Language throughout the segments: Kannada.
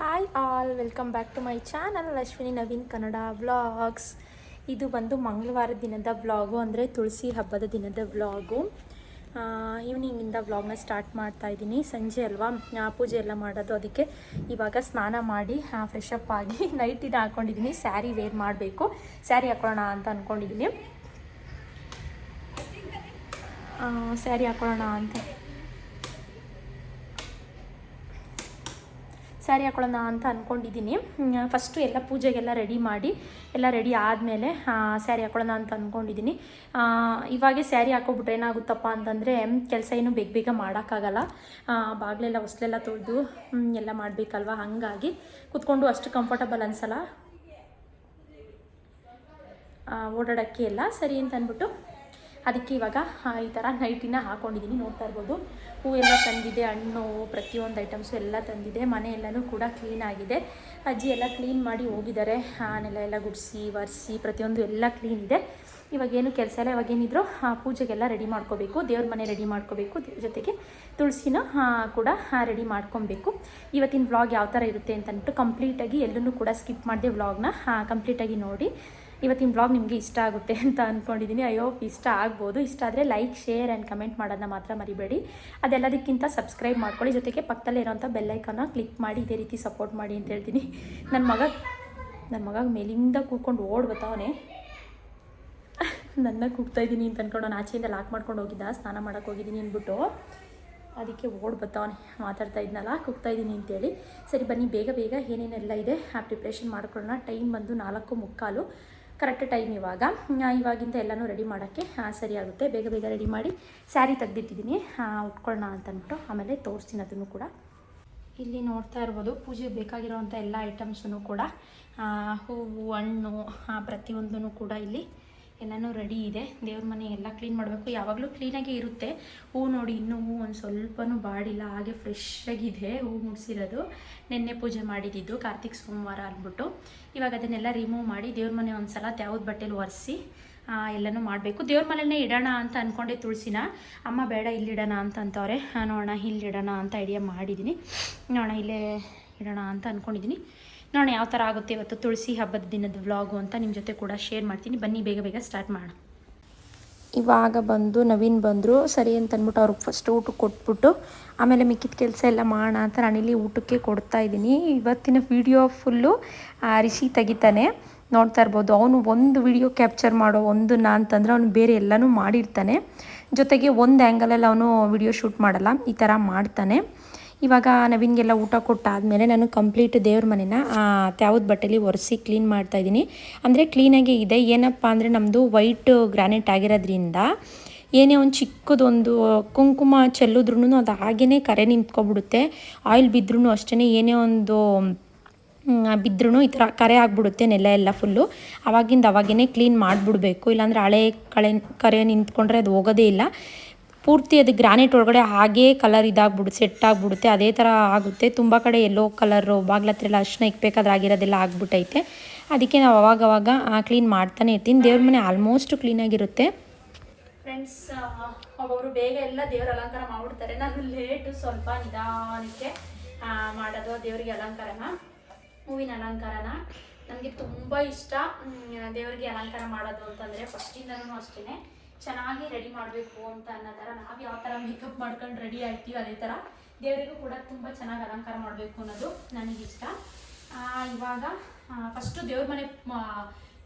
Hi all welcome back to my channel Ashwini Naveen Kannada vlogs ಇದು ಬಂದು ಮಂಗಳವಾರ ದಿನದ ವ್ಲಾಗು ಅಂದರೆ ತುಳಸಿ ಹಬ್ಬದ ದಿನದ ವ್ಲಾಗು ಈವ್ನಿಂಗಿಂದ ವ್ಲಾಗ್ನ ಸ್ಟಾರ್ಟ್ ಮಾಡ್ತಾ ಇದ್ದೀನಿ. ಸಂಜೆ ಅಲ್ವಾ? ಪೂಜೆ ಎಲ್ಲ ಮಾಡೋದು, ಅದಕ್ಕೆ ಇವಾಗ ಸ್ನಾನ ಮಾಡಿ ಫ್ರೆಶ್ ಅಪ್ ಆಗಿ ಇದು ಹಾಕ್ಕೊಂಡಿದ್ದೀನಿ ಸ್ಯಾರಿ ವೇರ್ ಮಾಡಬೇಕು. ಸ್ಯಾರಿ ಹಾಕೊಳ್ಳೋಣ ಅಂತ ಅಂದ್ಕೊಂಡಿದ್ದೀನಿ ಸ್ಯಾರಿ ಹಾಕೊಳ್ಳೋಣ ಅಂತ. ಸ್ಯಾರಿ ಹಾಕೊಳ್ಳೋಣ ಅಂತ ಅಂದ್ಕೊಂಡಿದ್ದೀನಿ ಫಸ್ಟು ಎಲ್ಲ ಪೂಜೆಗೆಲ್ಲ ರೆಡಿ ಮಾಡಿ, ಎಲ್ಲ ರೆಡಿ ಆದಮೇಲೆ ಸ್ಯಾರಿ ಹಾಕೊಳ್ಳೋಣ ಅಂತ ಅಂದ್ಕೊಂಡಿದ್ದೀನಿ ಇವಾಗೆ ಸ್ಯಾರಿ ಹಾಕೋಬಿಟ್ರೆ ಏನಾಗುತ್ತಪ್ಪ ಅಂತಂದರೆ, ಕೆಲಸ ಏನು ಬೇಗ ಬೇಗ ಮಾಡೋಕ್ಕಾಗಲ್ಲ. ಬಾಗಿಲೆಲ್ಲ ಹೊಸ್ಲೆಲ್ಲ ತೊಳೆದು ಎಲ್ಲ ಮಾಡಬೇಕಲ್ವ? ಹಾಗಾಗಿ ಕುತ್ಕೊಂಡು ಅಷ್ಟು ಕಂಫರ್ಟಬಲ್ ಅನಿಸಲ್ಲ. ಓಡಾಡೋಕ್ಕೆ ಎಲ್ಲ ಸರಿ ಅಂತ ಅಂದ್ಬಿಟ್ಟು ಅದಕ್ಕೆ ಇವಾಗ ಈ ಥರ ನೈಟಿನ ಹಾಕೊಂಡಿದ್ದೀನಿ ನೋಡ್ತಾ ಇರ್ಬೋದು. ಹೂವೆಲ್ಲ ತಂದಿದೆ ಹಣ್ಣು ಪ್ರತಿಯೊಂದು ಐಟಮ್ಸು ಎಲ್ಲ ತಂದಿದೆ. ಮನೆ ಎಲ್ಲನೂ ಕೂಡ ಕ್ಲೀನ್ ಆಗಿದೆ. ಅಜ್ಜಿ ಎಲ್ಲ ಕ್ಲೀನ್ ಮಾಡಿ ಹೋಗಿದ್ದಾರೆ. ಆನೆಲ್ಲ ನೆಲ ಎಲ್ಲ ಗುಡಿಸಿ ಒರೆಸಿ ಪ್ರತಿಯೊಂದು ಎಲ್ಲ ಕ್ಲೀನ್ ಇದೆ. ಇವಾಗೇನು ಕೆಲಸ ಇಲ್ಲ. ಇವಾಗೇನಿದ್ರು ಆ, ಪೂಜೆಗೆಲ್ಲ ರೆಡಿ ಮಾಡ್ಕೋಬೇಕು. ದೇವ್ರ ಮನೆ ರೆಡಿ ಮಾಡ್ಕೋಬೇಕು. ಜೊತೆಗೆ ತುಳಸಿನ ಕೂಡ ರೆಡಿ ಮಾಡ್ಕೊಬೇಕು. ಇವತ್ತಿನ ವ್ಲಾಗ್ ಯಾವ ಥರ ಇರುತ್ತೆ ಅಂತ ಅಂದ್ಬಿಟ್ಟು ಕಂಪ್ಲೀಟಾಗಿ ಎಲ್ಲೂ ಕೂಡ ಸ್ಕಿಪ್ ಮಾಡಿದೆ ವ್ಲಾಗ್ನ ಕಂಪ್ಲೀಟಾಗಿ ನೋಡಿ. ಇವತ್ತಿನ ಬ್ಲಾಗ್ ನಿಮಗೆ ಇಷ್ಟ ಆಗುತ್ತೆ ಅಂತ ಅಂದ್ಕೊಂಡಿದ್ದೀನಿ ಅಯ್ಯೋ ಇಷ್ಟ ಆಗ್ಬೋದು. ಇಷ್ಟ ಆದರೆ ಲೈಕ್ ಶೇರ್ ಆ್ಯಂಡ್ ಕಮೆಂಟ್ ಮಾಡೋದನ್ನ ಮಾತ್ರ ಮರಿಬೇಡಿ. ಅದೆಲ್ಲದಕ್ಕಿಂತ ಸಬ್ಸ್ಕ್ರೈಬ್ ಮಾಡ್ಕೊಳ್ಳಿ. ಜೊತೆಗೆ ಪಕ್ಕದಲ್ಲೇ ಇರೋಂಥ ಬೆಲ್ಲೈಕನ್ನ ಕ್ಲಿಕ್ ಮಾಡಿ, ಇದೇ ರೀತಿ ಸಪೋರ್ಟ್ ಮಾಡಿ ಅಂತ ಹೇಳ್ತೀನಿ. ನನ್ನ ಮಗ ನನ್ನ ಮಗ ಮೇಲಿಂದ ಕೂತ್ಕೊಂಡು ಓಡ್ ಬರ್ತಾವನೆ ನನ್ನ ಕೂಗ್ತಾ ಇದ್ದೀನಿ ಅಂತ ಅಂದ್ಕೊಂಡು ನಾನು ಆಚೆಯಿಂದ ಲಾಕ್ ಮಾಡ್ಕೊಂಡು ಹೋಗಿದ್ದ, ಸ್ನಾನ ಮಾಡೋಕ್ಕೆ ಹೋಗಿದ್ದೀನಿ ಅಂದ್ಬಿಟ್ಟು ಅದಕ್ಕೆ ಓಡ್ ಬತ್ತವನೆ ಮಾತಾಡ್ತಾ ಇದ್ನಲ್ಲ, ಕೂಗ್ತಾ ಇದ್ದೀನಿ ಅಂತೇಳಿ. ಸರಿ ಬನ್ನಿ, ಬೇಗ ಬೇಗ ಏನೇನೆಲ್ಲ ಇದೆ. ಆ ಪ್ರಿಪ್ರೇಷನ್ ಮಾಡ್ಕೊಳ್ಳೋಣ. ಟೈಮ್ ಬಂದು ನಾಲ್ಕು ಮುಕ್ಕಾಲು. ಕರೆಕ್ಟ್ ಟೈಮ್ ಇವಾಗ. ಇವಾಗಿಂದ ಎಲ್ಲನೂ ರೆಡಿ ಮಾಡೋಕ್ಕೆ ಆ, ಸರಿ ಆಗುತ್ತೆ ಬೇಗ ಬೇಗ ರೆಡಿ ಮಾಡಿ ಸ್ಯಾರಿ ತೆಗ್ದಿಟ್ಟಿದ್ದೀನಿ. ಉಟ್ಕೊಳ್ಳೋಣ ಅಂತ ಅಂದ್ಬಿಟ್ಟು ಆಮೇಲೆ ತೋರಿಸ್ತೀನಿ ಅದನ್ನು ಕೂಡ. ಇಲ್ಲಿ ನೋಡ್ತಾ ಇರ್ಬೋದು ಪೂಜೆಗೆ ಬೇಕಾಗಿರೋವಂಥ ಎಲ್ಲ ಐಟಮ್ಸನ್ನು ಕೂಡ. ಹೂವು ಹಣ್ಣು ಪ್ರತಿಯೊಂದೂ ಕೂಡ ಇಲ್ಲಿ ಎಲ್ಲನೂ ರೆಡಿ ಇದೆ. ದೇವ್ರ ಮನೆ ಎಲ್ಲ ಕ್ಲೀನ್ ಮಾಡಬೇಕು. ಯಾವಾಗಲೂ ಕ್ಲೀನಾಗೇ ಇರುತ್ತೆ. ಹೂ ನೋಡಿ, ಇನ್ನೂ ಹೂ ಒಂದು ಸ್ವಲ್ಪನೂ ಬಾಡಿಲ್ಲ. ಹಾಗೆ ಫ್ರೆಶ್ ಆಗಿದೆ ಹೂ ಮುಡಿಸಿರೋದು. ನಿನ್ನೆ ಪೂಜೆ ಮಾಡಿದ್ದು ಕಾರ್ತಿಕ್ ಸೋಮವಾರ ಅಂದ್ಬಿಟ್ಟು. ಇವಾಗ ಅದನ್ನೆಲ್ಲ ರಿಮೂವ್ ಮಾಡಿ ದೇವ್ರ ಮನೆ ಒಂದು ಸಲ ತ್ಯಾವ್ದು ಬಟ್ಟೆಲಿ ಒರೆಸಿ ಎಲ್ಲನೂ ಮಾಡಬೇಕು. ದೇವ್ರ ಮನೆಯೇ ಇಡೋಣ ಅಂತ ಅಂದ್ಕೊಂಡೆ ತುಳಸಿನ. ಅಮ್ಮ ಬೇಡ ಇಲ್ಲಿಡೋಣ ಅಂತ ಅಂತವ್ರೆ. ನೋಡೋಣ ಇಲ್ಲಿಡೋಣ ಅಂತ ಐಡಿಯಾ ಮಾಡಿದ್ದೀನಿ. ನೋಡೋಣ, ಇಲ್ಲೇ ಇಡೋಣ ಅಂತ ಅಂದ್ಕೊಂಡಿದ್ದೀನಿ ನೋಡೋಣ ಯಾವ ಥರ ಆಗುತ್ತೆ ಇವತ್ತು ತುಳಸಿ ಹಬ್ಬದ ದಿನದ ವ್ಲಾಗು ಅಂತ ನಿಮ್ಮ ಜೊತೆ ಕೂಡ ಶೇರ್ ಮಾಡ್ತೀನಿ. ಬನ್ನಿ, ಬೇಗ ಬೇಗ ಸ್ಟಾರ್ಟ್ ಮಾಡೋಣ. ಇವಾಗ ಬಂದು ನವೀನ್ ಬಂದರು. ಸರಿ ಅಂತ ಅಂದ್ಬಿಟ್ಟು ಅವ್ರಿಗೆ ಫಸ್ಟ್ ಊಟ ಕೊಟ್ಬಿಟ್ಟು ಆಮೇಲೆ ಮಿಕ್ಕಿದ ಕೆಲಸ ಎಲ್ಲ ಮಾಡೋಣ ಅಂತ ನಾನಿಲ್ಲಿ ಊಟಕ್ಕೆ ಕೊಡ್ತಾ ಇದ್ದೀನಿ. ಇವತ್ತಿನ ವಿಡಿಯೋ ಫುಲ್ಲು ರಿಷಿ ತೆಗಿತಾನೆ. ನೋಡ್ತಾ ಇರ್ಬೋದು. ಅವನು ಒಂದು ವಿಡಿಯೋ ಕ್ಯಾಪ್ಚರ್ ಮಾಡೋ ಒಂದನ್ನ ಅಂತಂದರೆ ಅವನು ಬೇರೆ ಎಲ್ಲನೂ ಮಾಡಿರ್ತಾನೆ. ಜೊತೆಗೆ ಒಂದು ಆ್ಯಂಗಲಲ್ಲಿ ಅವನು ವಿಡಿಯೋ ಶೂಟ್ ಮಾಡಲ್ಲ. ಈ ಥರ ಮಾಡ್ತಾನೆ. ಇವಾಗ ನವೀನ್ಗೆಲ್ಲ ಊಟ ಕೊಟ್ಟಾದಮೇಲೆ ನಾನು ಕಂಪ್ಲೀಟ್ ದೇವ್ರ ಮನೆನ ತ್ಯಾವದ ಬಟ್ಟೆಲಿ ಒರೆಸಿ ಕ್ಲೀನ್ ಮಾಡ್ತಾ ಇದ್ದೀನಿ. ಅಂದರೆ ಕ್ಲೀನಾಗೆ ಇದೆ. ಏನಪ್ಪ ಅಂದರೆ ನಮ್ಮದು ವೈಟ್ ಗ್ರಾನೈಟ್ ಆಗಿರೋದ್ರಿಂದ ಏನೇ ಒಂದು ಚಿಕ್ಕದೊಂದು ಕುಂಕುಮ ಚೆಲ್ಲಿದ್ರೂ ಅದು ಹಾಗೇ ಕರೆ ನಿಂತ್ಕೊಬಿಡುತ್ತೆ. ಆಯಿಲ್ ಬಿದ್ದರೂ ಅಷ್ಟೇ ಏನೇ ಒಂದು ಬಿದ್ರೂ ಈ ಥರ ಕರೆ ಆಗಿಬಿಡುತ್ತೆ ನೆಲ ಎಲ್ಲ ಫುಲ್ಲು ಅವಾಗಿಂದ ಅವಾಗೇ ಕ್ಲೀನ್ ಮಾಡಿಬಿಡ್ಬೇಕು. ಇಲ್ಲಾಂದರೆ ಹಳೆ ಕಳೆ, ಕರೆ ನಿಂತ್ಕೊಂಡ್ರೆ ಅದು ಹೋಗೋದೇ ಇಲ್ಲ. ಪೂರ್ತಿ ಅದು ಗ್ರಾನೈಟ್ ಒಳಗಡೆ ಹಾಗೇ ಕಲರ್ ಇದಾಗ್ಬಿಡು ಸೆಟ್ ಆಗಿಬಿಡುತ್ತೆ. ಅದೇ ಥರ ಆಗುತ್ತೆ. ತುಂಬ ಕಡೆ ಎಲ್ಲೋ ಕಲರು ಬಾಗ್ಲ ಹತ್ರ ಎಲ್ಲ ಅರ್ಶನ ಇಕ್ಬೇಕಾದ್ರೆ ಆಗಿರೋದೆಲ್ಲ ಆಗ್ಬಿಟ್ಟೈತೆ ಅದಕ್ಕೆ ನಾವು ಅವಾಗವಾಗ ಕ್ಲೀನ್ ಮಾಡ್ತಾನೆ ಇರ್ತೀನಿ. ದೇವ್ರ ಮನೆ ಆಲ್ಮೋಸ್ಟ್ ಕ್ಲೀನಾಗಿರುತ್ತೆ ಫ್ರೆಂಡ್ಸ್ ಒಬ್ಬೊಬ್ರು ಬೇಗ ಎಲ್ಲ ದೇವ್ರ ಅಲಂಕಾರ ಮಾಡಿಬಿಡ್ತಾರೆ. ನಾನು ಲೇಟು ಸ್ವಲ್ಪ ನಿಧಾನಕ್ಕೆ ಮಾಡೋದು, ದೇವರಿಗೆ ಅಲಂಕಾರನ, ಹೂವಿನ ಅಲಂಕಾರನ. ನನಗೆ ತುಂಬ ಇಷ್ಟ. ದೇವರಿಗೆ ಅಲಂಕಾರ ಮಾಡೋದು ಅಂತಂದರೆ ಫಸ್ಟಿಂದನೂ ಅಷ್ಟೇ ಚೆನ್ನಾಗಿ ರೆಡಿ ಮಾಡಬೇಕು ಅಂತ ಅನ್ನೋ ಥರ ನಾವು ಯಾವ ಥರ ಮೇಕಪ್ ಮಾಡ್ಕೊಂಡು ರೆಡಿ ಆಗ್ತೀವಿ ಅದೇ ಥರ ದೇವರಿಗೂ ಕೂಡ ತುಂಬ ಚೆನ್ನಾಗಿ ಅಲಂಕಾರ ಮಾಡಬೇಕು ಅನ್ನೋದು ನನಗಿಷ್ಟ ಇವಾಗ ಫಸ್ಟು ದೇವ್ರ ಮನೆ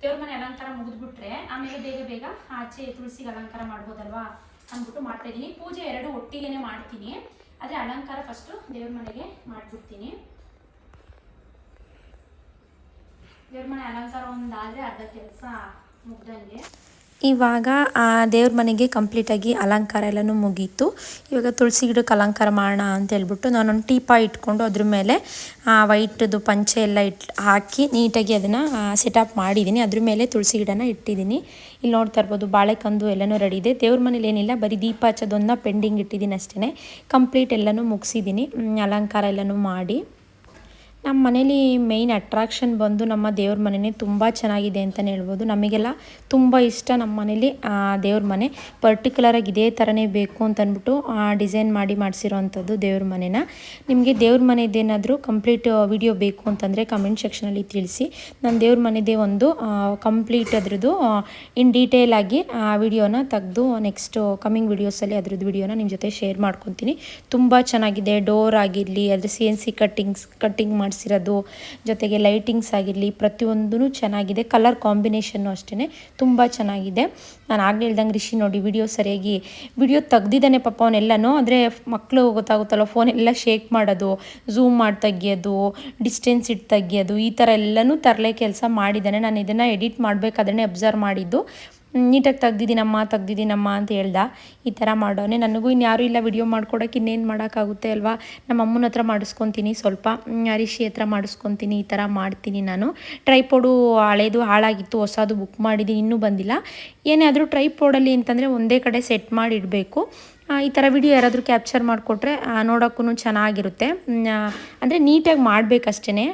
ದೇವ್ರ ಮನೆ ಅಲಂಕಾರ ಮುಗಿದ್ಬಿಟ್ರೆ ಆಮೇಲೆ ಬೇಗ ಬೇಗ ಆಚೆ ತುಳಸಿಗೆ ಅಲಂಕಾರ ಮಾಡ್ಬೋದಲ್ವಾ ಅಂದ್ಬಿಟ್ಟು ಮಾಡ್ತಾಯಿದ್ದೀನಿ ಪೂಜೆ ಎರಡು ಒಟ್ಟಿಗೆ ಮಾಡ್ತೀನಿ. ಆದರೆ ಅಲಂಕಾರ ಫಸ್ಟು ದೇವ್ರ ಮನೆಗೆ ಮಾಡಿಬಿಡ್ತೀನಿ. ದೇವ್ರ ಮನೆ ಅಲಂಕಾರ ಒಂದಾದರೆ ಅರ್ಧ ಕೆಲಸ ಮುಗ್ದಂಗೆ. ಇವಾಗ ಆ ದೇವ್ರ ಮನೆಗೆ ಕಂಪ್ಲೀಟಾಗಿ ಅಲಂಕಾರ ಎಲ್ಲನೂ ಮುಗೀತು. ಇವಾಗ ತುಳಸಿ ಗಿಡಕ್ಕೆ ಅಲಂಕಾರ ಮಾಡೋಣ ಅಂತ ಹೇಳ್ಬಿಟ್ಟು ನಾನೊಂದು ಟೀಪ ಇಟ್ಕೊಂಡು ಅದ್ರ ಮೇಲೆ, ಆ ವೈಟ್ದು ಪಂಚೆ ಎಲ್ಲ ಇಟ್ ಹಾಕಿ ನೀಟಾಗಿ ಅದನ್ನು ಸೆಟಪ್ ಮಾಡಿದ್ದೀನಿ ಅದ್ರ ಮೇಲೆ ತುಳಸಿ ಗಿಡನ ಇಟ್ಟಿದ್ದೀನಿ ಇಲ್ಲಿ ನೋಡ್ತಾ ಇರ್ಬೋದು ಬಾಳೆಕಂದು ಎಲ್ಲನೂ ರೆಡಿ ಇದೆ. ದೇವ್ರ ಮನೇಲಿ ಏನಿಲ್ಲ, ಬರೀ ದೀಪ ಹಚ್ಚೋದೊಂದನ್ನ ಪೆಂಡಿಂಗ್ ಇಟ್ಟಿದ್ದೀನಿ ಅಷ್ಟೇ ಕಂಪ್ಲೀಟ್ ಎಲ್ಲನೂ ಮುಗಿಸಿದ್ದೀನಿ ಅಲಂಕಾರ ಎಲ್ಲನೂ ಮಾಡಿ. ನಮ್ಮ ಮನೇಲಿ ಮೇಯ್ನ್ ಅಟ್ರಾಕ್ಷನ್ ಬಂದು ನಮ್ಮ ದೇವ್ರ ಮನೆಯೇ ತುಂಬ ಚೆನ್ನಾಗಿದೆ ಅಂತಲೇ ಹೇಳ್ಬೋದು. ನಮಗೆಲ್ಲ ತುಂಬ ಇಷ್ಟ ನಮ್ಮ ಮನೇಲಿ ದೇವ್ರ ಮನೆ. ಪರ್ಟಿಕ್ಯುಲರಾಗಿ ಇದೇ ಥರನೇ ಬೇಕು ಅಂತ ಅಂದ್ಬಿಟ್ಟು ಡಿಸೈನ್ ಮಾಡಿ ಮಾಡಿಸಿರೋವಂಥದ್ದು ದೇವ್ರ ಮನೆನ. ನಿಮಗೆ ದೇವ್ರ ಮನೆದೇನಾದರೂ ಕಂಪ್ಲೀಟ್ ವಿಡಿಯೋ ಬೇಕು ಅಂತಂದರೆ ಕಮೆಂಟ್ ಸೆಕ್ಷನಲ್ಲಿ ತಿಳಿಸಿ. ನಾನು ದೇವ್ರ ಮನೆದೇ ಒಂದು ಕಂಪ್ಲೀಟ್ ಅದ್ರದ್ದು ಇನ್ ಡೀಟೇಲ್ ಆಗಿ, ಆ ವಿಡಿಯೋನ ತೆಗೆದು ನೆಕ್ಸ್ಟ್ ಕಮ್ಮಿಂಗ್ ವಿಡಿಯೋಸಲ್ಲಿ ಅದ್ರದ್ದು ವಿಡಿಯೋನ ನಿಮ್ಮ ಜೊತೆ ಶೇರ್ ಮಾಡ್ಕೊತೀನಿ. ತುಂಬ ಚೆನ್ನಾಗಿದೆ ಡೋರ್ ಆಗಿರಲಿ, ಅದರ C N C cuttings cutting ಮಾಡಿಸಿರೋದು, ಜೊತೆಗೆ ಲೈಟಿಂಗ್ಸ್ ಆಗಿರಲಿ ಪ್ರತಿಯೊಂದೂ ಚೆನ್ನಾಗಿದೆ. ಕಲರ್ ಕಾಂಬಿನೇಷನ್ನು ಅಷ್ಟೇ ತುಂಬ ಚೆನ್ನಾಗಿದೆ. ನಾನು ಆಗಲೇ ಹೇಳ್ದಂಗೆ ರಿಷಿ ನೋಡಿ ವಿಡಿಯೋ ಸರಿಯಾಗಿ ವಿಡಿಯೋ ತೆಗ್ದಿದ್ದಾನೆ ಪಾಪ ಅವನ್ನೆಲ್ಲನೂ ಅಂದರೆ ಮಕ್ಕಳು ಗೊತ್ತಾಗುತ್ತಲ್ಲ ಫೋನ್ ಎಲ್ಲ ಶೇಕ್ ಮಾಡೋದು ಝೂಮ್ ಮಾಡಿ ತೆಗಿಯೋದು ಡಿಸ್ಟೆನ್ಸ್ ಇಟ್ಟು ತೆಗಿಯೋದು, ಈ ಥರ ಎಲ್ಲನೂ ತರಲೆ ಕೆಲಸ ಮಾಡಿದ್ದಾನೆ. ನಾನು ಇದನ್ನು ಎಡಿಟ್ ಮಾಡಬೇಕಾದ್ರೆ ಅಬ್ಸರ್ವ್ ಮಾಡಿದ್ದು. ನೀಟಾಗಿ ತೆಗ್ದಿದ್ದೀನಮ್ಮ ತೆಗ್ದಿದ್ದೀನಮ್ಮ ಅಂತ ಹೇಳ್ದ. ಈ ಥರ ಮಾಡೋನೆ. ನನಗೂ ಇನ್ಯಾರೂ ಇಲ್ಲ, ವಿಡಿಯೋ ಮಾಡ್ಕೊಡೋಕೆ ಇನ್ನೇನು ಮಾಡೋಕ್ಕಾಗುತ್ತೆ ಅಲ್ವಾ? ನಮ್ಮ ಅಮ್ಮನ ಹತ್ರ ಮಾಡಿಸ್ಕೊತೀನಿ ಸ್ವಲ್ಪ. ಅರಿಶಿ ಹತ್ರ ಮಾಡಿಸ್ಕೊತೀನಿ, ಈ ಥರ ಮಾಡ್ತೀನಿ ನಾನು. ಟ್ರೈಪೋಡು ಹಳೇದು, ಹಾಳಾಗಿತ್ತು, ಹೊಸದು ಬುಕ್ ಮಾಡಿದ್ದೀನಿ, ಇನ್ನೂ ಬಂದಿಲ್ಲ. ಏನೇ ಆದರೂ ಟ್ರೈಪೋಡಲ್ಲಿ ಅಂತಂದರೆ ಒಂದೇ ಕಡೆ ಸೆಟ್ ಮಾಡಿ ಇಡಬೇಕು ಈ ಥರ ವಿಡಿಯೋ ಯಾರಾದರೂ ಕ್ಯಾಪ್ಚರ್ ಮಾಡಿಕೊಟ್ರೆ ನೋಡೋಕ್ಕೂ ಚೆನ್ನಾಗಿರುತ್ತೆ. ಅಂದರೆ ನೀಟಾಗಿ ಮಾಡಬೇಕಷ್ಟೇ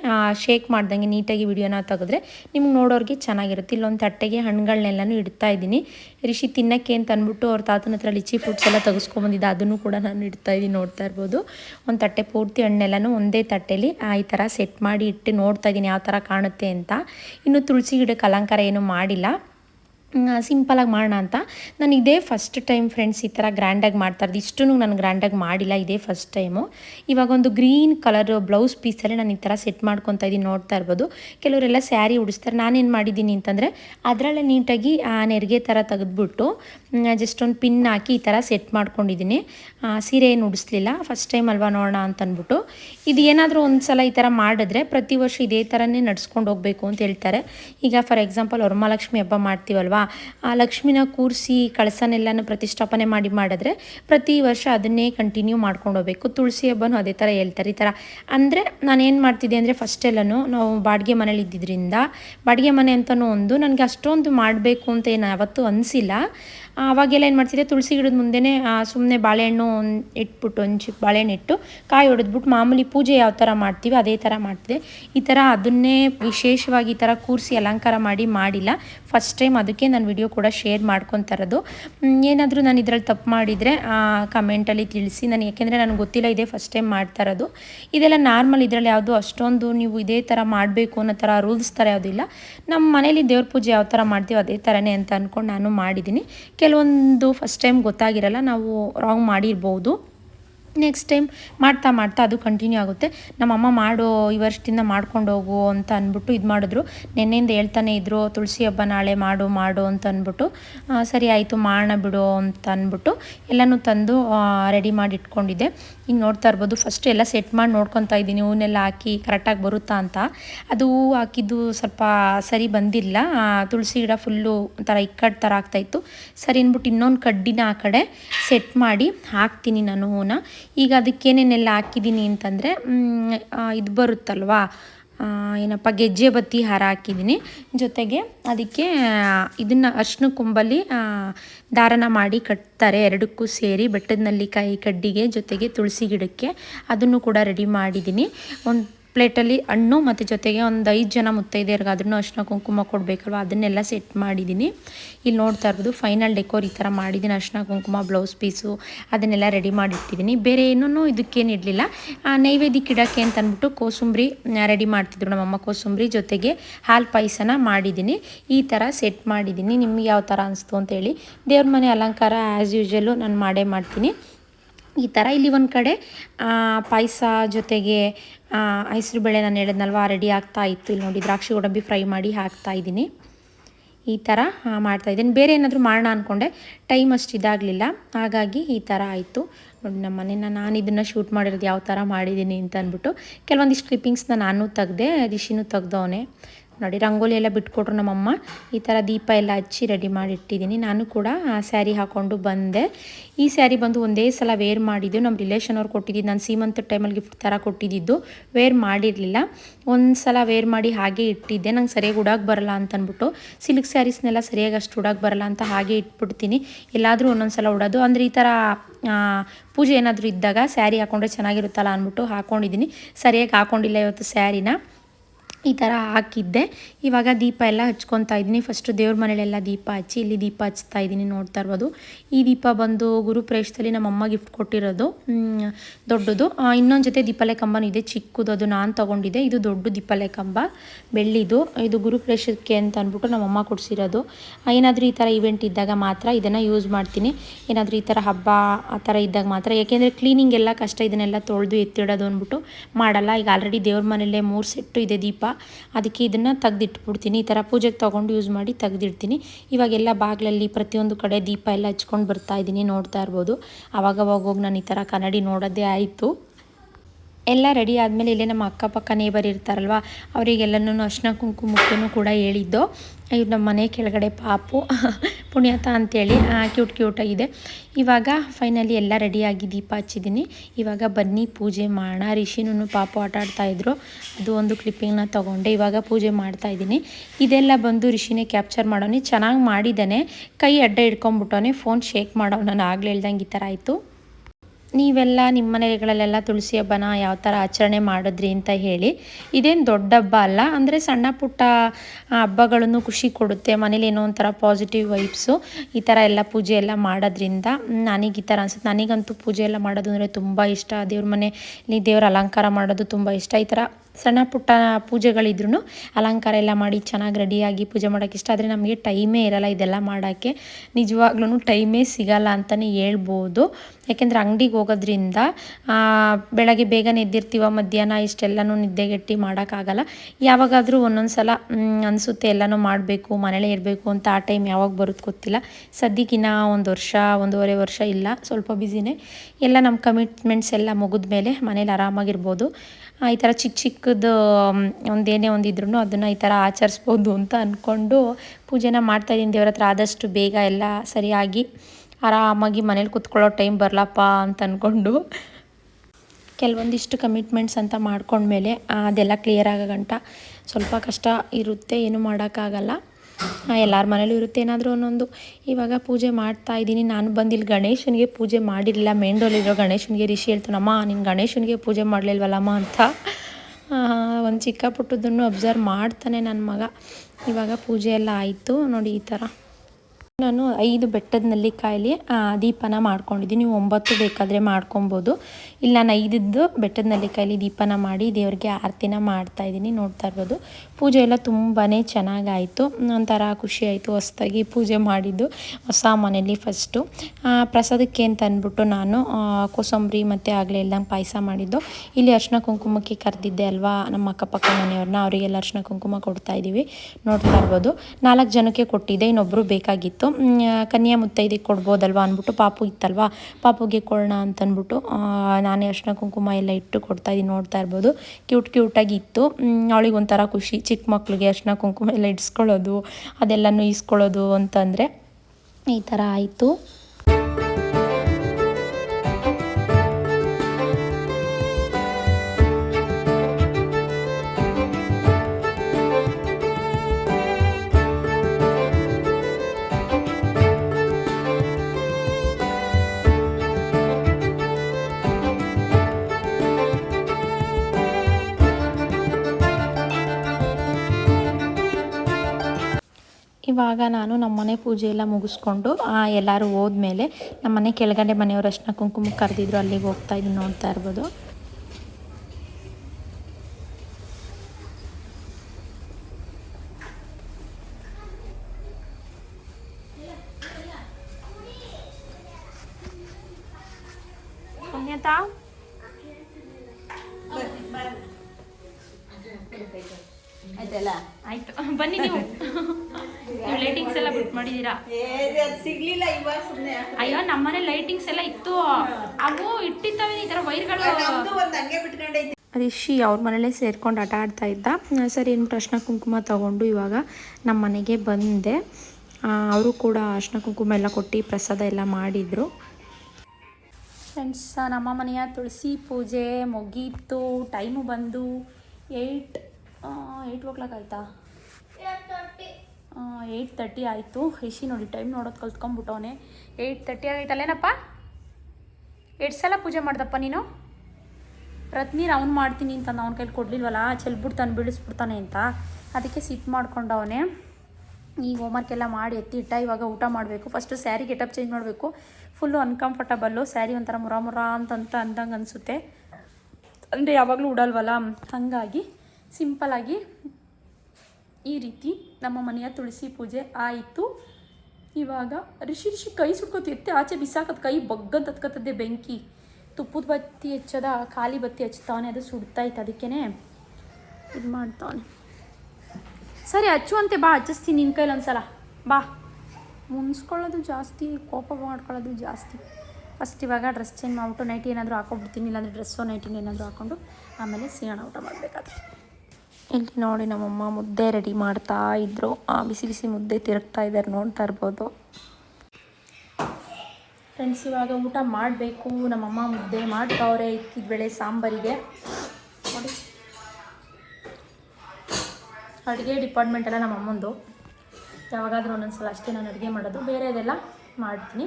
ಶೇಕ್ ಮಾಡ್ದಂಗೆ ನೀಟಾಗಿ ವಿಡಿಯೋನ ತೆಗೆದ್ರೆ ನಿಮ್ಗೆ ನೋಡೋರಿಗೆ ಚೆನ್ನಾಗಿರುತ್ತೆ. ಇಲ್ಲೊಂದು ತಟ್ಟೆಗೆ ಹಣ್ಣುಗಳನ್ನೆಲ್ಲನೂ ಇಡ್ತಾ ಇದ್ದೀನಿ. ರಿಷಿ ತಿನ್ನಕ್ಕೆ ಅಂತ ಅಂದ್ಬಿಟ್ಟು ಅವ್ರ ತಾತನ ಹತ್ರ ಲಿಚಿ ಫ್ರೂಟ್ಸ್ ಎಲ್ಲ ತೆಗೆಸ್ಕೊಂಬಂದಿದ್ದೆ, ಅದನ್ನು ಕೂಡ ನಾನು ಇಡ್ತಾ ಇದ್ದೀನಿ ನೋಡ್ತಾ ಇರ್ಬೋದು. ಒಂದು ತಟ್ಟೆ ಪೂರ್ತಿ ಹಣ್ಣೆಲ್ಲನೂ ಒಂದೇ ತಟ್ಟೆಯಲ್ಲಿ ಈ ಥರ ಸೆಟ್ ಮಾಡಿ ಇಟ್ಟು ನೋಡ್ತಾ ಇದ್ದೀನಿ, ಯಾವ ಥರ ಕಾಣುತ್ತೆ ಅಂತ. ಇನ್ನು ತುಳಸಿ ಗಿಡಕ್ಕೆ ಅಲಂಕಾರ ಏನೂ ಮಾಡಿಲ್ಲ. ಸಿಂಪಲಾಗಿ ಮಾಡೋಣ ಅಂತ. ನಾನು ಇದೇ ಫಸ್ಟ್ ಟೈಮ್ ಫ್ರೆಂಡ್ಸ್ ಈ ಥರ ಗ್ರ್ಯಾಂಡಾಗಿ ಮಾಡ್ತಾ ಇರೋದು. ಇಷ್ಟೂ ನಾನು ಗ್ರ್ಯಾಂಡಾಗಿ ಮಾಡಿಲ್ಲ ಇದೇ ಫಸ್ಟ್ ಟೈಮು ಇವಾಗ ಒಂದು ಗ್ರೀನ್ ಕಲರ್ ಬ್ಲೌಸ್ ಪೀಸಲ್ಲಿ ನಾನು ಈ ಥರ ಸೆಟ್ ಮಾಡ್ಕೊತಾ ಇದ್ದೀನಿ ನೋಡ್ತಾ ಇರ್ಬೋದು. ಕೆಲವರೆಲ್ಲ ಸ್ಯಾರಿ ಉಡಿಸ್ತಾರೆ. ನಾನೇನು ಮಾಡಿದ್ದೀನಿ ಅಂತಂದರೆ ಅದರಲ್ಲೇ ನೀಟಾಗಿ, ಆ, ನೆರಿಗೆ ಥರ ತೆಗೆದ್ಬಿಟ್ಟು ಜಸ್ಟ್ ಒಂದು ಪಿನ್ ಹಾಕಿ ಈ ಥರ ಸೆಟ್ ಮಾಡ್ಕೊಂಡಿದ್ದೀನಿ. ಸೀರೆ ಏನು ಉಡಿಸ್ಲಿಲ್ಲ. ಫಸ್ಟ್ ಟೈಮ್ ಅಲ್ವಾ ನೋಡೋಣ ಅಂತಂದ್ಬಿಟ್ಟು ಇದು ಏನಾದರೂ ಒಂದು ಸಲ ಈ ಥರ ಮಾಡಿದ್ರೆ ಪ್ರತಿ ವರ್ಷ ಇದೇ ಥರನೇ ನಡ್ಸ್ಕೊಂಡು ಹೋಗಬೇಕು ಅಂತ ಹೇಳ್ತಾರೆ. ಈಗ ಫಾರ್ ಎಕ್ಸಾಂಪಲ್ ವರಮಹಾಲಕ್ಷ್ಮಿ ಹಬ್ಬ ಮಾಡ್ತೀವಲ್ವಾ ಆ ಲಕ್ಷ್ಮಿನ ಕೂರಿಸಿ ಕಳಸನೆಲ್ಲನೂ ಪ್ರತಿಷ್ಠಾಪನೆ ಮಾಡಿ ಮಾಡಿದ್ರೆ ಪ್ರತಿ ವರ್ಷ ಅದನ್ನೇ ಕಂಟಿನ್ಯೂ ಮಾಡ್ಕೊಂಡು ಹೋಗ್ಬೇಕು. ತುಳಸಿ ಹಬ್ಬನು ಅದೇ ಥರ ಹೇಳ್ತಾರೆ. ಈ ಥರ ಅಂದರೆ ನಾನೇನು ಮಾಡ್ತಿದ್ದೆ ಅಂದರೆ ಫಸ್ಟೆಲ್ಲನೂ ನಾವು ಬಾಡಿಗೆ ಮನೇಲಿ ಇದ್ದಿದ್ದರಿಂದ ಬಾಡಿಗೆ ಮನೆ ಅಂತಲೂ ಒಂದು, ನನಗೆ ಅಷ್ಟೊಂದು ಮಾಡಬೇಕು ಅಂತ ಏನು ಯಾವತ್ತೂ ಅನಿಸಿಲ್ಲ. ಅವಾಗೆಲ್ಲ ಏನು ಮಾಡ್ತಿದ್ದೆ ತುಳಸಿ ಗಿಡದ ಮುಂದೆನೇ ಸುಮ್ಮನೆ ಬಾಳೆಹಣ್ಣು ಇಟ್ಬಿಟ್ಟು, ಒಂದು ಚಿಕ್ಕ ಬಾಳೆಹಣ್ಣು ಇಟ್ಟು ಕಾಯಿ ಹೊಡೆದ್ಬಿಟ್ಟು ಮಾಮೂಲಿ ಪೂಜೆ ಯಾವ ಥರ ಮಾಡ್ತೀವಿ ಅದೇ ಥರ ಮಾಡ್ತಿದ್ದೆ. ಈ ಥರ ಅದನ್ನೇ ವಿಶೇಷವಾಗಿ ಈ ಥರ ಕೂರಿಸಿ ಅಲಂಕಾರ ಮಾಡಿ ಮಾಡಿಲ್ಲ. ಫಸ್ಟ್ ಟೈಮ್ ಅದಕ್ಕೆ ನಾನು ವಿಡಿಯೋ ಕೂಡ ಶೇರ್ ಮಾಡ್ಕೊತರೋದು ಏನಾದರೂ ನಾನು ಇದರಲ್ಲಿ ತಪ್ಪು ಮಾಡಿದರೆ ಕಮೆಂಟಲ್ಲಿ ತಿಳಿಸಿ. ನಾನು ಯಾಕೆಂದರೆ ನನಗೆ ಗೊತ್ತಿಲ್ಲ, ಇದೇ ಫಸ್ಟ್ ಟೈಮ್ ಮಾಡ್ತಾ ಇರೋದು. ಇದೆಲ್ಲ ನಾರ್ಮಲ್ ಇದರಲ್ಲಿ ಯಾವುದು ಅಷ್ಟೊಂದು ನೀವು ಇದೇ ಥರ ಮಾಡಬೇಕು ಅನ್ನೋ ಥರ ರೂಲ್ಸ್ ಥರ ಯಾವುದಿಲ್ಲ ನಮ್ಮ ಮನೇಲಿ ದೇವ್ರ ಪೂಜೆ ಯಾವ ಥರ ಮಾಡ್ತೀವಿ ಅದೇ ಥರನೇ ಅಂತ ಅಂದ್ಕೊಂಡು ನಾನು ಮಾಡಿದ್ದೀನಿ. ಕೆಲವೊಂದು ಫಸ್ಟ್ ಟೈಮ್ ಗೊತ್ತಾಗಿರಲ್ಲ, ನಾವು ರಾಂಗ್ ಮಾಡಿರ್ಬೋದು. ನೆಕ್ಸ್ಟ್ ಟೈಮ್ ಮಾಡ್ತಾ ಮಾಡ್ತಾ ಅದು ಕಂಟಿನ್ಯೂ ಆಗುತ್ತೆ. ನಮ್ಮಮ್ಮ ಮಾಡು ಈ ವರ್ಷದಿಂದ ಮಾಡ್ಕೊಂಡು ಹೋಗು ಅಂತ ಅಂದ್ಬಿಟ್ಟು ಇದು ಮಾಡಿದ್ರು. ನಿನ್ನೆಯಿಂದ ಹೇಳ್ತಾನೆ ಇದ್ರು, ತುಳಸಿ ಹಬ್ಬ ನಾಳೆ ಮಾಡು ಮಾಡು ಅಂತ ಅಂದ್ಬಿಟ್ಟು. ಸರಿ ಆಯಿತು ಮಾಡೋಣ ಬಿಡು ಅಂತ ಅಂದ್ಬಿಟ್ಟು ಎಲ್ಲನೂ ತಂದು ರೆಡಿ ಮಾಡಿ ಇಟ್ಕೊಂಡಿದ್ದೆ. ಈಗ ನೋಡ್ತಾ ಇರ್ಬೋದು. ಫಸ್ಟ್ ಎಲ್ಲ ಸೆಟ್ ಮಾಡಿ ನೋಡ್ಕೊತಾ ಇದ್ದೀನಿ. ಹೂನೆಲ್ಲ ಹಾಕಿ ಕರೆಕ್ಟಾಗಿ ಬರುತ್ತಾ ಅಂತ. ಅದು ಹೂವು ಹಾಕಿದ್ದು ಸ್ವಲ್ಪ ಸರಿ ಬಂದಿಲ್ಲ. ತುಳಸಿ ಗಿಡ ಫುಲ್ಲು ಒಂಥರ ಇಕ್ಕಟ್ಟು ಥರ ಆಗ್ತಾಯಿತ್ತು ಸರಿ ಅಂದ್ಬಿಟ್ಟು ಇನ್ನೊಂದು ಕಡ್ಡಿನ ಆ ಕಡೆ ಸೆಟ್ ಮಾಡಿ ಹಾಕ್ತೀನಿ ನಾನು ಹೂವನ್ನ ಈಗ ಅದಕ್ಕೇನೇನೆಲ್ಲ ಹಾಕಿದ್ದೀನಿ ಅಂತಂದರೆ ಇದು ಬರುತ್ತಲ್ವಾ? ಏನಪ್ಪ, ಗೆಜ್ಜೆ ಬತ್ತಿ ಹಾರ ಹಾಕಿದ್ದೀನಿ. ಜೊತೆಗೆ ಅದಕ್ಕೆ ಇದನ್ನು ಅರ್ಶಿನ ಕುಂಬಲಿ ದಾರನ ಮಾಡಿ ಕಟ್ತಾರೆ. ಎರಡಕ್ಕೂ ಸೇರಿ ಬೆಟ್ಟದ ನಲ್ಲಿಕಾಯಿ ಕಡ್ಡಿಗೆ, ಜೊತೆಗೆ ತುಳಸಿ ಗಿಡಕ್ಕೆ. ಅದನ್ನು ಕೂಡ ರೆಡಿ ಮಾಡಿದ್ದೀನಿ. ಒಂದು ಪ್ಲೇಟಲ್ಲಿ ಹಣ್ಣು ಮತ್ತು ಜೊತೆಗೆ ಒಂದು ಐದು ಜನ ಮುತ್ತೈದೆಯರ್ಗೆ ಅದನ್ನು ಅರ್ಶಿನ ಕುಂಕುಮ ಕೊಡಬೇಕಲ್ವ? ಅದನ್ನೆಲ್ಲ ಸೆಟ್ ಮಾಡಿದ್ದೀನಿ ಇಲ್ಲಿ ನೋಡ್ತಾ ಇರ್ಬೋದು ಫೈನಲ್ ಡೆಕೋರ್ ಈ ಥರ ಮಾಡಿದ್ದೀನಿ ಅರ್ಶಿನ ಕುಂಕುಮ ಬ್ಲೌಸ್ ಪೀಸು ಅದನ್ನೆಲ್ಲ ರೆಡಿ ಮಾಡಿ ಇಟ್ಟಿದ್ದೀನಿ ಬೇರೆ ಏನೂ ಇದಕ್ಕೇನು ಇಡಲಿಲ್ಲ. ನೈವೇದ್ಯಕ್ಕೆ ಇಡೋಕ್ಕೆ ಅಂತ ಅಂದ್ಬಿಟ್ಟು ಕೋಸಂಬರಿ ರೆಡಿ ಮಾಡ್ತಿದ್ರು ನಮ್ಮಮ್ಮ ಕೋಸಂಬರಿ. ಜೊತೆಗೆ ಹಾಲು ಪಾಯಸನ ಮಾಡಿದ್ದೀನಿ ಈ ಥರ ಸೆಟ್ ಮಾಡಿದ್ದೀನಿ ನಿಮ್ಗೆ ಯಾವ ಥರ ಅನಿಸ್ತು ಅಂತೇಳಿ ದೇವ್ರ ಮನೆ ಅಲಂಕಾರ ಆ್ಯಸ್ ಯೂಶಲು ನಾನು ಮಾಡೇ ಮಾಡ್ತೀನಿ. ಈ ಥರ ಇಲ್ಲಿ ಒಂದು ಕಡೆ ಪಾಯಸ ಜೊತೆಗೆ ಹೆಸರು ಬೇಳೆ ನಾನು ಹೇಳಿದ್ನಲ್ವ ರೆಡಿ ಆಗ್ತಾ ಇತ್ತು. ಇಲ್ಲಿ ನೋಡಿ, ದ್ರಾಕ್ಷಿ ಗೋಡಂಬಿ ಫ್ರೈ ಮಾಡಿ ಹಾಕ್ತಾ ಇದ್ದೀನಿ. ಈ ಥರ ಮಾಡ್ತಾ ಇದ್ದೀನಿ. ಬೇರೆ ಏನಾದರೂ ಮಾಡೋಣ ಅಂದ್ಕೊಂಡೆ ಟೈಮ್ ಅಷ್ಟು ಇದಾಗಲಿಲ್ಲ. ಹಾಗಾಗಿ ಈ ಥರ ಆಯಿತು. ನೋಡಿ, ನಮ್ಮ ಮನೇನ ನಾನು ಇದನ್ನು ಶೂಟ್ ಮಾಡಿರೋದು ಯಾವ ಥರ ಮಾಡಿದ್ದೀನಿ ಅಂತ ಅಂದ್ಬಿಟ್ಟು, ಕೆಲವೊಂದಿಷ್ಟು ಕ್ಲಿಪ್ಪಿಂಗ್ಸ್ನ ನಾನು ತೆಗ್ದೆ, ರಿಷಿನೂ ತೆಗ್ದವನೆ. ನೋಡಿ, ರಂಗೋಲಿ ಎಲ್ಲ ಬಿಟ್ಕೊಟ್ರು ನಮ್ಮಮ್ಮ. ಈ ಥರ ದೀಪ ಎಲ್ಲ ಹಚ್ಚಿ ರೆಡಿ ಮಾಡಿ ಇಟ್ಟಿದ್ದೀನಿ ನಾನು ಕೂಡ ಆ ಸ್ಯಾರಿ ಹಾಕ್ಕೊಂಡು ಬಂದೆ. ಈ ಸ್ಯಾರಿ ಬಂದು ಒಂದೇ ಸಲ ವೇರ್ ಮಾಡಿದ್ದು. ನಮ್ಮ ರಿಲೇಷನ್ ಅವ್ರು ಕೊಟ್ಟಿದ್ದು, ನಾನು ಸೀಮಂತ ಟೈಮಲ್ಲಿ ಗಿಫ್ಟ್ ಥರ ಕೊಟ್ಟಿದ್ದು ವೇರ್ ಮಾಡಿರಲಿಲ್ಲ. ಒಂದು ಸಲ ವೇರ್ ಮಾಡಿ ಹಾಗೆ ಇಟ್ಟಿದ್ದೆ. ನಂಗೆ ಸರಿಯಾಗಿ ಉಡಾಕ್ ಬರಲ್ಲ ಅಂತಂದ್ಬಿಟ್ಟು ಸಿಲ್ಕ್ ಸ್ಯಾರೀಸ್ನೆಲ್ಲ ಸರಿಯಾಗಿ ಅಷ್ಟು ಉಡಾಕ್ ಬರಲ್ಲ ಅಂತ ಹಾಗೆ ಇಟ್ಬಿಡ್ತೀನಿ. ಎಲ್ಲಾದರೂ ಒಂದೊಂದು ಸಲ ಉಡೋದು. ಅಂದರೆ ಈ ಥರ ಪೂಜೆ ಏನಾದರೂ ಇದ್ದಾಗ ಸ್ಯಾರಿ ಹಾಕೊಂಡ್ರೆ ಚೆನ್ನಾಗಿರುತ್ತಲ್ಲ ಅಂದ್ಬಿಟ್ಟು ಹಾಕ್ಕೊಂಡಿದ್ದೀನಿ ಸರಿಯಾಗಿ ಹಾಕ್ಕೊಂಡಿಲ್ಲ ಇವತ್ತು ಸ್ಯಾರಿನ ಈ ಥರ ಹಾಕಿದ್ದೆ. ಇವಾಗ ದೀಪ ಎಲ್ಲ ಹಚ್ಕೊತಾ ಇದ್ದೀನಿ. ಫಸ್ಟು ದೇವ್ರ ಮನೇಲೆಲ್ಲ ದೀಪ ಹಚ್ಚಿ ಇಲ್ಲಿ ದೀಪ ಹಚ್ತಾ ಇದ್ದೀನಿ ನೋಡ್ತಾ ಇರ್ಬೋದು. ಈ ದೀಪ ಬಂದು ಗುರುಪ್ರವೇಶದಲ್ಲಿ ನಮ್ಮ ಅಮ್ಮ ಗಿಫ್ಟ್ ಕೊಟ್ಟಿರೋದು ದೊಡ್ಡದು. ಇನ್ನೊಂದು ಜೊತೆ ದೀಪಾಲೆ ಕಂಬನೂ ಇದೆ. ಚಿಕ್ಕದು ಅದು ನಾನು ತೊಗೊಂಡಿದ್ದೆ. ಇದು ದೊಡ್ಡ ದೀಪಾಲೆ ಕಂಬ, ಬೆಳ್ಳಿದು. ಇದು ಗುರುಪ್ರವೇಶಕ್ಕೆ ಅಂತ ಅಂದ್ಬಿಟ್ಟು ನಮ್ಮ ಅಮ್ಮ ಕೊಡಿಸಿರೋದು. ಏನಾದರೂ ಈ ಥರ ಇವೆಂಟ್ ಇದ್ದಾಗ ಮಾತ್ರ ಇದನ್ನು ಯೂಸ್ ಮಾಡ್ತೀನಿ. ಏನಾದರೂ ಈ ಥರ ಹಬ್ಬ, ಆ ಥರ ಇದ್ದಾಗ ಮಾತ್ರ. ಯಾಕೆಂದರೆ ಕ್ಲೀನಿಂಗ್ ಎಲ್ಲ ಕಷ್ಟ ಇದನ್ನೆಲ್ಲ ತೊಳೆದು ಎತ್ತಿಡೋದು ಅಂದ್ಬಿಟ್ಟು ಮಾಡಲ್ಲ. ಈಗ ಆಲ್ರೆಡಿ ದೇವ್ರ ಮನೇಲೆ ಮೂರು ಸೆಟ್ಟು ಇದೆ ದೀಪ. ಅದಕ್ಕೆ ಇದನ್ನು ತೆಗೆದಿಟ್ಬಿಡ್ತೀನಿ. ಈ ಥರ ಪೂಜೆಗೆ ತೊಗೊಂಡು ಯೂಸ್ ಮಾಡಿ ತೆಗೆದಿಡ್ತೀನಿ. ಇವಾಗೆಲ್ಲ ಬಾಗಿಲಲ್ಲಿ ಪ್ರತಿಯೊಂದು ಕಡೆ ದೀಪ ಎಲ್ಲ ಹಚ್ಕೊಂಡು ಬರ್ತಾ ಇದ್ದೀನಿ ನೋಡ್ತಾ ಇರ್ಬೋದು. ಅವಾಗವಾಗ ಹೋಗಿ ನಾನು ಈ ಥರ ಕನ್ನಡಿ ನೋಡೋದೇ ಆಯಿತು. ಎಲ್ಲ ರೆಡಿ ಆದಮೇಲೆ ಇಲ್ಲೇ ನಮ್ಮ ಅಕ್ಕಪಕ್ಕ ನೇಬರ್ ಇರ್ತಾರಲ್ವ, ಅವರಿಗೆಲ್ಲನೂ ಅಶ್ನ ಕುಂಕುಮಕ್ಕೂ ಕೂಡ ಹೇಳಿದ್ದು. ಇವ್ರು ನಮ್ಮ ಮನೆ ಕೆಳಗಡೆ ಪಾಪು ಪುಣ್ಯತ ಅಂತೇಳಿ ಕ್ಯೂಟ್ ಕ್ಯೂಟಾಗಿದೆ ಇವಾಗ ಫೈನಲಿ ಎಲ್ಲ ರೆಡಿಯಾಗಿ ದೀಪ ಹಚ್ಚಿದ್ದೀನಿ. ಇವಾಗ ಬನ್ನಿ, ಪೂಜೆ ಮಾಡೋಣ. ರಿಷಿನೂ ಪಾಪು ಆಟ ಆಡ್ತಾಯಿದ್ರು ಅದು ಒಂದು ಕ್ಲಿಪ್ಪಿಂಗ್ನ ತೊಗೊಂಡೆ. ಇವಾಗ ಪೂಜೆ ಮಾಡ್ತಾ ಇದ್ದೀನಿ. ಇದೆಲ್ಲ ಬಂದು ರಿಷಿನೇ ಕ್ಯಾಪ್ಚರ್ ಮಾಡೋನೆ. ಚೆನ್ನಾಗಿ ಮಾಡಿದ್ದಾನೆ. ಕೈ ಅಡ್ಡ ಹಿಡ್ಕೊಂಬಿಟ್ಟವನೆ ಫೋನ್ ಶೇಕ್ ಮಾಡೋ ನಾನು ಆಗಲೇ ಹೇಳ್ದಂಗೆ ಈ ಥರ ಆಯಿತು. ನೀವೆಲ್ಲ ನಿಮ್ಮ ಮನೆಗಳಲ್ಲೆಲ್ಲ ತುಳಸಿ ಹಬ್ಬನ ಯಾವ ಥರ ಆಚರಣೆ ಮಾಡಿದ್ರಿ ಅಂತ ಹೇಳಿ. ಇದೇನು ದೊಡ್ಡ ಹಬ್ಬ ಅಲ್ಲ, ಅಂದರೆ ಸಣ್ಣ ಪುಟ್ಟ ಹಬ್ಬಗಳನ್ನು ಖುಷಿ ಕೊಡುತ್ತೆ, ಮನೇಲಿ ಏನೋ ಒಂಥರ ಪಾಸಿಟಿವ್ ವೈಬ್ಸು ಈ ಥರ ಎಲ್ಲ ಪೂಜೆ ಎಲ್ಲ ಮಾಡೋದ್ರಿಂದ. ನನಗೆ ಈ ಥರ ಅನ್ಸುತ್ತೆ. ನನಗಂತೂ ಪೂಜೆ ಎಲ್ಲ ಮಾಡೋದು ಅಂದರೆ ತುಂಬ ಇಷ್ಟ. ದೇವ್ರ ಮನೆಯಲ್ಲಿ ದೇವ್ರ ಅಲಂಕಾರ ಮಾಡೋದು ತುಂಬ ಇಷ್ಟ. ಈ ಥರ ಸಣ್ಣ ಪುಟ್ಟ ಪೂಜೆಗಳಿದ್ರೂ ಅಲಂಕಾರ ಎಲ್ಲ ಮಾಡಿ ಚೆನ್ನಾಗಿ ರೆಡಿಯಾಗಿ ಪೂಜೆ ಮಾಡೋಕ್ಕೆ ಇಷ್ಟ. ಆದರೆ ನಮಗೆ ಟೈಮೇ ಇರಲ್ಲ ಇದೆಲ್ಲ ಮಾಡೋಕ್ಕೆ. ನಿಜವಾಗ್ಲೂ ಟೈಮೇ ಸಿಗಲ್ಲ ಅಂತಲೇ ಹೇಳ್ಬೋದು. ಯಾಕೆಂದರೆ ಅಂಗಡಿಗೆ ಹೋಗೋದ್ರಿಂದ ಬೆಳಗ್ಗೆ ಬೇಗ ಎದ್ದಿರ್ತೀವ ಮಧ್ಯಾಹ್ನ ಇಷ್ಟೆಲ್ಲನೂ ನಿದ್ದೆಗೆಟ್ಟಿ ಮಾಡೋಕ್ಕಾಗಲ್ಲ. ಯಾವಾಗಾದರೂ ಒಂದೊಂದು ಸಲ ಅನಿಸುತ್ತೆ ಎಲ್ಲನೂ ಮಾಡಬೇಕು, ಮನೇಲೇ ಇರಬೇಕು ಅಂತ ಆ ಟೈಮ್ ಯಾವಾಗ ಬರುತ್ತೆ ಗೊತ್ತಿಲ್ಲ. ಸದ್ಯಕ್ಕಿನ್ನ ಒಂದು ವರ್ಷ, ಒಂದೂವರೆ ವರ್ಷ ಇಲ್ಲ, ಸ್ವಲ್ಪ ಬ್ಯುಸಿನೇ ಎಲ್ಲ ನಮ್ಮ ಕಮಿಟ್ಮೆಂಟ್ಸ್ ಎಲ್ಲ ಮುಗಿದ ಮೇಲೆ ಮನೇಲಿ ಆರಾಮಾಗಿರ್ಬೋದು. ಈ ಥರ ಚಿಕ್ಕ ಚಿಕ್ಕದು ಒಂದೇನೇ ಇದ್ರೂ ಅದನ್ನು ಈ ಥರ ಆಚರಿಸ್ಬೋದು ಅಂತ ಅಂದ್ಕೊಂಡು ಪೂಜೆನ ಮಾಡ್ತಾಯಿದ್ದೀನಿ ದೇವ್ರ ಹತ್ರ ಆದಷ್ಟು ಬೇಗ ಎಲ್ಲ ಸರಿಯಾಗಿ ಆರಾಮಾಗಿ ಮನೇಲಿ ಕುತ್ಕೊಳ್ಳೋ ಟೈಮ್ ಬರಲಪ್ಪ ಅಂತ ಅಂದ್ಕೊಂಡು ಕೆಲವೊಂದಿಷ್ಟು ಕಮಿಟ್ಮೆಂಟ್ಸ್ ಅಂತ ಮಾಡ್ಕೊಂಡ್ಮೇಲೆ ಅದೆಲ್ಲ ಕ್ಲಿಯರ್ ಆಗೋ ಗಂಟ ಸ್ವಲ್ಪ ಕಷ್ಟ ಇರುತ್ತೆ, ಏನು ಮಾಡೋಕ್ಕಾಗಲ್ಲ. ಎಲ್ಲರ ಮನೇಲೂ ಇರುತ್ತೆ ಏನಾದರೂ ಒಂದೊಂದು. ಇವಾಗ ಪೂಜೆ ಮಾಡ್ತಾ ಇದ್ದೀನಿ. ನಾನು ಬಂದಿಲ್ಲಿ ಗಣೇಶನಿಗೆ ಪೂಜೆ ಮಾಡಿರಲಿಲ್ಲ. ಮೇಂಡೋಲಿರೋ ಗಣೇಶನಿಗೆ ರಿಷಿ ಹೇಳ್ತಾನಮ್ಮ ನೀನು ಗಣೇಶನಿಗೆ ಪೂಜೆ ಮಾಡಲಿಲ್ವಲ್ಲಮ್ಮ? ಅಂತ. ಒಂದು ಚಿಕ್ಕ ಪುಟ್ಟದನ್ನು ಅಬ್ಸರ್ವ್ ಮಾಡ್ತಾನೆ ನನ್ನ ಮಗ. ಇವಾಗ ಪೂಜೆ ಎಲ್ಲ ಆಯಿತು. ನೋಡಿ ಈ ಥರ ನಾನು ಐದು ಬೆಟ್ಟದ ನೆಲ್ಲಿಕಾಯಲ್ಲಿ ದೀಪನ ಮಾಡ್ಕೊಂಡಿದ್ದೀನಿ. ನೀವು ಒಂಬತ್ತು ಬೇಕಾದರೆ ಮಾಡ್ಕೊಬೋದು. ಇಲ್ಲಿ ನಾನು ಐದಿದ್ದು ಬೆಟ್ಟದ ನೆಲ್ಲಿಕಾಯಲ್ಲಿ ದೀಪನ ಮಾಡಿ ದೇವರಿಗೆ ಆರತಿನ ಮಾಡ್ತಾ ಇದ್ದೀನಿ, ನೋಡ್ತಾ ಇರ್ಬೋದು. ಪೂಜೆ ಎಲ್ಲ ತುಂಬಾ ಚೆನ್ನಾಗಾಯಿತು. ಒಂಥರ ಖುಷಿ ಆಯಿತು, ಹೊಸ್ದಾಗಿ ಪೂಜೆ ಮಾಡಿದ್ದು, ಹೊಸ ಮನೆಯಲ್ಲಿ ಫಸ್ಟು ಪ್ರಸಾದಕ್ಕೆ ಅಂತ ಅಂದ್ಬಿಟ್ಟು ನಾನು ಕೋಸಂಬರಿ ಮತ್ತು ಆಗಲೇ ಎಲ್ಲ ಪಾಯಸ ಮಾಡಿದ್ದು. ಇಲ್ಲಿ ಅರ್ಶಿನ ಕುಂಕುಮಕ್ಕೆ ಕರೆದಿದ್ದೆ ಅಲ್ವಾ, ನಮ್ಮ ಅಕ್ಕಪಕ್ಕ ಮನೆಯವ್ರನ್ನ, ಅವರಿಗೆಲ್ಲ ಅರ್ಶಿನ ಕುಂಕುಮ ಕೊಡ್ತಾ ಇದ್ದೀವಿ. ನೋಡ್ತಾ ಇರ್ಬೋದು. ನಾಲ್ಕು ಜನಕ್ಕೆ ಕೊಟ್ಟಿದ್ದೆ ಇನ್ನೊಬ್ಬರು ಬೇಕಾಗಿತ್ತು. ಕನ್ಯಾ ಮುತ್ತೈದೆಗೆ ಕೊಡ್ಬೋದಲ್ವಾ ಅಂದ್ಬಿಟ್ಟು ಪಾಪು ಇತ್ತಲ್ವಾ? ಪಾಪುಗೆ ಕೊಡೋಣ ಅಂತಂದ್ಬಿಟ್ಟು ನಾನೇ ಅರ್ಶಿನ ಕುಂಕುಮ ಎಲ್ಲ ಇಟ್ಟು ಕೊಡ್ತಾ ಇದ್ದೀನಿ ನೋಡ್ತಾ ಇರ್ಬೋದು. ಕ್ಯೂಟ್ ಕ್ಯೂಟಾಗಿ ಇತ್ತು. ಅವಳಿಗೆ ಒಂಥರ ಖುಷಿ. ಚಿಕ್ಕ ಮಕ್ಳಿಗೆ ಅರ್ಶಿನ ಕುಂಕುಮ ಎಲ್ಲ ಇಡ್ಸ್ಕೊಳ್ಳೋದು, ಅದೆಲ್ಲನೂ ಇಸ್ಕೊಳ್ಳೋದು ಅಂತಂದರೆ ಈ ಥರ ಆಯಿತು. ಇವಾಗ ನಾನು ನಮ್ಮನೆ ಪೂಜೆ ಎಲ್ಲ ಮುಗಿಸ್ಕೊಂಡು ಆ, ಎಲ್ಲರೂ ಹೋದ್ಮೇಲೆ ನಮ್ಮನೆ ಕೆಳಗಡೆ ಮನೆಯವರು ಅಷ್ಟನ್ನ ಕುಂಕುಮ ಕರೆದಿದ್ರು ಅಲ್ಲಿಗೆ ಹೋಗ್ತಾ ಇದ್ದೀನಿ ನೋಡ್ತಾ ಇರ್ಬೋದು. ಆಯ್ತು ಬನ್ನಿ ನೀವು. ಮಾಡಿದ್ದೀರಾ ಸಿಗ್ಲಿಲ್ಲ ಇವಾಗ ಸುಮ್ಮನೆ ಅಯ್ಯೋ ನಮ್ಮನೆ ಲೈಟಿಂಗ್ಸ್ ಎಲ್ಲ ಇತ್ತು. ಅವು ಇಟ್ಟಿತ್ತವೆ ಈ ತರ ವೈರ್ಗಳು. ನಮ್ದು ಒಂದ್ ಹಂಗೆ ಬಿಟ್ಕೊಂಡೈತಿ. ರಿಷಿ ಅವ್ರ ಮನೇಲೇ ಸೇರ್ಕೊಂಡು ಆಟ ಆಡ್ತಾ ಇದ್ದ. ಸರಿ ಏನು ಅರ್ಶನ ಕುಂಕುಮ ತಗೊಂಡು ಇವಾಗ ನಮ್ಮ ಮನೆಗೆ ಬಂದೆ. ಅವರು ಕೂಡ ಅರ್ಶಿನ ಕುಂಕುಮ ಎಲ್ಲ ಕೊಟ್ಟು ಪ್ರಸಾದ ಎಲ್ಲ ಮಾಡಿದರು. ಫ್ರೆಂಡ್ಸ್ ನಮ್ಮ ಮನೆಯ ತುಳಸಿ ಪೂಜೆ ಮುಗೀತು. ಟೈಮು ಬಂದು ಏಯ್ಟ್ ಏಯ್ಟ್ ಓ ಕ್ಲಾಕ್ ಆಯಿತಾ? ಏಯ್ಟ್ ತರ್ಟಿ ಆಯಿತು. ರಿಷಿ ನೋಡಿ ಟೈಮ್ ನೋಡೋದು ಕಲ್ತ್ಕೊಂಡ್ಬಿಟ್ಟವನೇ. Eight thirty ಆಗೈತಲ್ಲೇನಪ್ಪ? ಎಷ್ಟು ಸಲ ಪೂಜೆ ಮಾಡ್ದಪ್ಪ ನೀನು? ರತ್ನೀರು ಅವ್ನು ಮಾಡ್ತೀನಿ ಅಂತ ಅವ್ನ ಕೈಲಿ ಕೊಡಲಿಲ್ವಲ್ಲ? ಚೆಲ್ಬಿಡ್ತಾನೆ ಬೀಳಿಸ್ಬಿಡ್ತಾನೆ ಅಂತ. ಅದಕ್ಕೆ ಸಿಟ್ಟು ಮಾಡ್ಕೊಂಡವನೇ. ಈಗ ಹೋಮ್ವರ್ಕ್ ಎಲ್ಲ ಮಾಡಿ ಎತ್ತಿ ಇಟ್ಟ. ಇವಾಗ ಊಟ ಮಾಡಬೇಕು. ಫಸ್ಟು ಸ್ಯಾರಿ ಗೆಟಪ್ ಚೇಂಜ್ ಮಾಡಬೇಕು. ಫುಲ್ಲು ಅನ್ಕಂಫರ್ಟಬಲ್ಲು ಸ್ಯಾರಿ ಒಂಥರ ಮುರ ಮುರ ಅಂತಂತ ಅಂದಂಗೆ ಅನಿಸುತ್ತೆ. ಅಂದರೆ ಯಾವಾಗಲೂ ಉಡಲ್ವಲ್ಲ? ಹಾಗಾಗಿ ಸಿಂಪಲಾಗಿ ಈ ರೀತಿ ನಮ್ಮ ಮನೆಯ ತುಳಸಿ ಪೂಜೆ ಆಯಿತು. ಇವಾಗ ಋಷಿ ರಿಷಿ ಕೈ ಸುಟ್ಕೋತಿ ಎತ್ತೆ ಆಚೆ ಬಿಸಾಕದ ಕೈ ಬಗ್ಗಂತ ಹತ್ಕತ್ತದೆ ಬೆಂಕಿ. ತುಪ್ಪದ ಬತ್ತಿ ಹಚ್ಚದ, ಖಾಲಿ ಬತ್ತಿ ಹಚ್ತಾವನೆ ಅದು ಸುಡ್ತಾ ಇತ್ತು ಅದಕ್ಕೇ ಇದು ಮಾಡ್ತಾವನೆ ಸರಿ, ಹಚ್ಚುವಂತೆ ಬಾ, ಹಚ್ಚಿಸ್ತೀನಿ ನಿನ್ನ ಕೈಲಿ ಒಂದ್ಸಲ. ಬಾ. ಮುನ್ಸ್ಕೊಳ್ಳೋದು ಜಾಸ್ತಿ, ಕೋಪ ಮಾಡ್ಕೊಳ್ಳೋದು ಜಾಸ್ತಿ. ಫಸ್ಟ್ ಇವಾಗ ಡ್ರೆಸ್ ಚೇಂಜ್ ಮಾಡ್ಬಿಟ್ಟು ನೈಟಿ ಏನಾದರೂ ಹಾಕೊಂಡ್ಬಿಡ್ತೀನಿ ಇಲ್ಲಾಂದರೆ ಡ್ರೆಸ್ಸು ನೈಟಿನ ಏನಾದರೂ ಹಾಕೊಂಡು ಆಮೇಲೆ ಸಿಗೋಣ ಊಟ ಮಾಡಬೇಕಾದ್ರೆ. ಇಲ್ಲಿ ನೋಡಿ ನಮ್ಮಮ್ಮ ಮುದ್ದೆ ರೆಡಿ ಮಾಡ್ತಾ ಇದ್ರು. ಆ ಬಿಸಿ ಬಿಸಿ ಮುದ್ದೆ ತಿರುಗ್ತಾ ಇದ್ದಾರೆ ನೋಡ್ತಾ ಇರ್ಬೋದು. ಫ್ರೆಂಡ್ಸ್ ಇವಾಗ ಊಟ ಮಾಡಬೇಕು. ನಮ್ಮಮ್ಮ ಮುದ್ದೆ ಮಾಡ್ತಾವ್ರೆ ಇಕ್ಕಿದ ಬೇಳೆ ಸಾಂಬಾರಿಗೆ. ನೋಡಿ. ಅಡುಗೆ ಡಿಪಾರ್ಟ್ಮೆಂಟ್ ಎಲ್ಲ ನಮ್ಮಮ್ಮಂದು. ಯಾವಾಗಾದರೂ ಒಂದೊಂದ್ಸಲ ಅಷ್ಟೇ ನಾನು ಅಡುಗೆ ಮಾಡೋದು. ಬೇರೆದೆಲ್ಲ ಮಾಡ್ತೀನಿ.